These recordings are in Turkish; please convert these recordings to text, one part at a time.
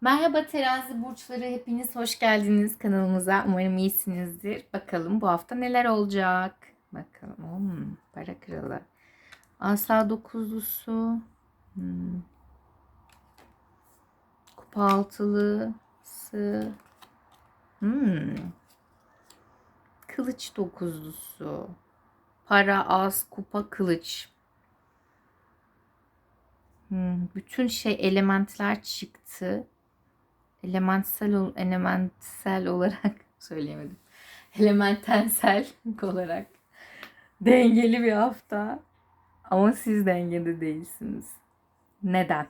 Merhaba terazi burçları hepiniz hoş geldiniz kanalımıza. Umarım iyisinizdir. Bakalım bu hafta neler olacak. Bakalım. Hmm, para kralı. Asa dokuzlusu. Hmm. Kupa altılısı. Hmm. Kılıç dokuzlusu. Para az kupa kılıç. Hmm, bütün şey elementler çıktı. Elementsel elementsel olarak söyleyemedim. Elementensel olarak dengeli bir hafta. Ama siz dengede değilsiniz. Neden?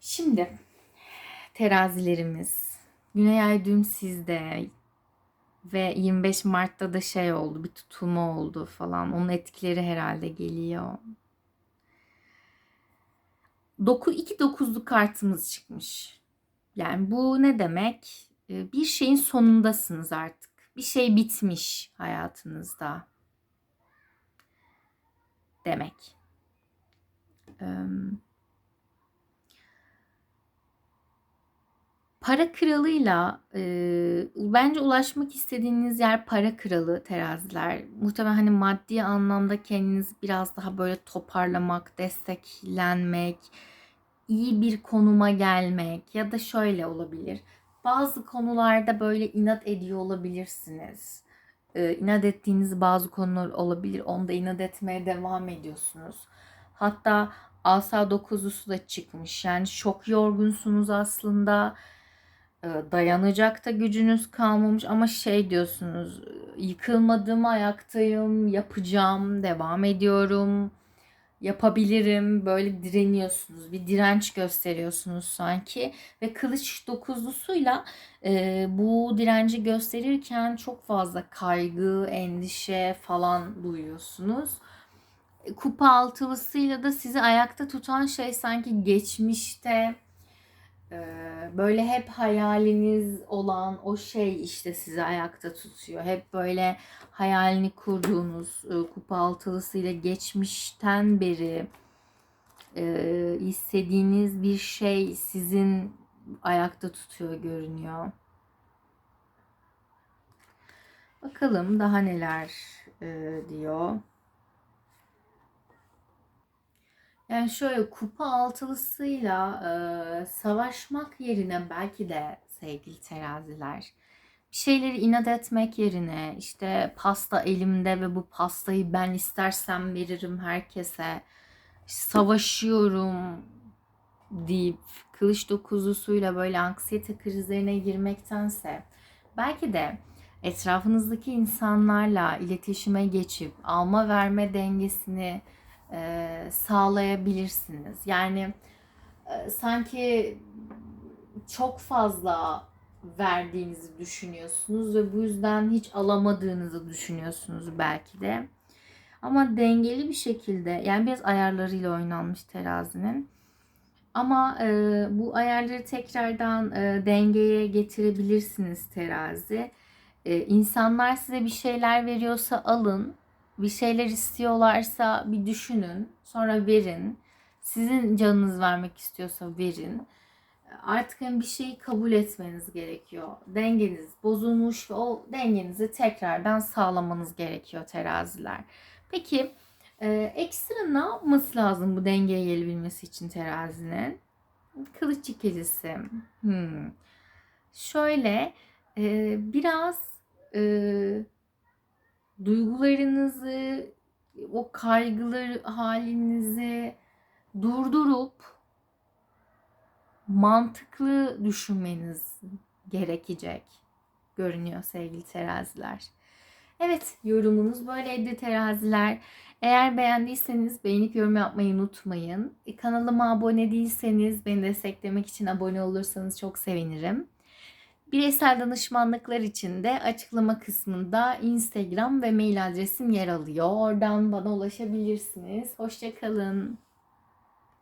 Şimdi terazilerimiz Güney Ay dün sizde ve 25 Mart'ta da şey oldu bir tutulma oldu falan. Onun etkileri herhalde geliyor. Doku iki dokuzlu kartımız çıkmış. Yani bu ne demek? Ee, Bir şeyin sonundasınız artık. Bir şey bitmiş hayatınızda. Demek. Para kralıyla bence ulaşmak istediğiniz yer para kralı teraziler. Muhtemelen hani maddi anlamda kendinizi biraz daha böyle toparlamak, desteklenmek, iyi bir konuma gelmek ya da şöyle olabilir. Bazı konularda böyle inat ediyor olabilirsiniz. E, inat ettiğiniz bazı konular olabilir. Onda inat etmeye devam ediyorsunuz. Hatta asa dokuzusu da çıkmış. Yani çok yorgunsunuz aslında e, dayanacak da gücünüz kalmamış ama şey diyorsunuz yıkılmadım ayaktayım yapacağım devam ediyorum yapabilirim. Böyle direniyorsunuz bir direnç gösteriyorsunuz sanki. Ve kılıç dokuzlusuyla e, bu direnci gösterirken çok fazla kaygı endişe falan duyuyorsunuz. E, kupa altılısıyla da sizi ayakta tutan şey sanki geçmişte böyle hep hayaliniz olan o şey işte sizi ayakta tutuyor. Hep böyle hayalini kurduğunuz e, kupa altılısıyla geçmişten beri e, istediğiniz bir şey sizin ayakta tutuyor görünüyor. Bakalım daha neler e, diyor. Yani şöyle kupa altılısıyla e, savaşmak yerine belki de sevgili teraziler bir şeyleri inat etmek yerine işte pasta elimde ve bu pastayı ben istersem veririm herkese savaşıyorum deyip kılıç dokuzlusuyla böyle anksiyete krizlerine girmektense belki de etrafınızdaki insanlarla iletişime geçip alma verme dengesini e, sağlayabilirsiniz. Yani e, sanki çok fazla verdiğinizi düşünüyorsunuz ve bu yüzden hiç alamadığınızı düşünüyorsunuz belki de. Ama dengeli bir şekilde yani biraz ayarlarıyla oynanmış terazinin. Ama e, bu ayarları tekrardan e, dengeye getirebilirsiniz terazi. E, insanlar size bir şeyler veriyorsa alın bir şeyler istiyorlarsa bir düşünün. Sonra verin. Sizin canınız vermek istiyorsa verin. Artık hani bir şeyi kabul etmeniz gerekiyor. Dengeniz bozulmuş ve o dengenizi tekrardan sağlamanız gerekiyor teraziler. Peki e, ekstra ne yapması lazım bu dengeye gelebilmesi için terazinin? Kılıç ikilisi. Hmm. Şöyle e, biraz e, duygularınızı, o kaygıları halinizi durdurup mantıklı düşünmeniz gerekecek görünüyor sevgili teraziler. Evet yorumunuz böyleydi teraziler. Eğer beğendiyseniz beğenip yorum yapmayı unutmayın. Kanalıma abone değilseniz beni desteklemek için abone olursanız çok sevinirim. Bireysel danışmanlıklar için de açıklama kısmında Instagram ve mail adresim yer alıyor. Oradan bana ulaşabilirsiniz. Hoşçakalın.